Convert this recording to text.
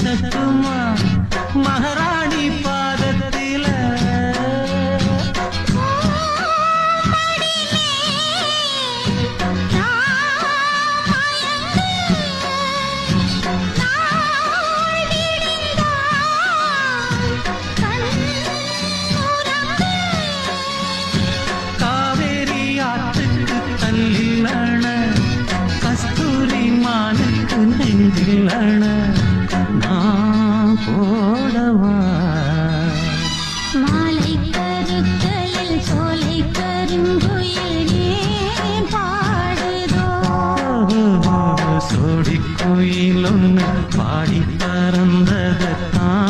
சத்துமா மகாராணி பாதத்தில? காவேரி ஆற்றுக்கு தள்ளிலான கஸ்தூரி மானுக்கு நெஞ்சிலான. நான் போடவா மாலை கருக்கையில் சோலை கருங்குயில் ஏன் பாடுதோ சோடி குயிலொன்று பாடி பறந்ததத்தான்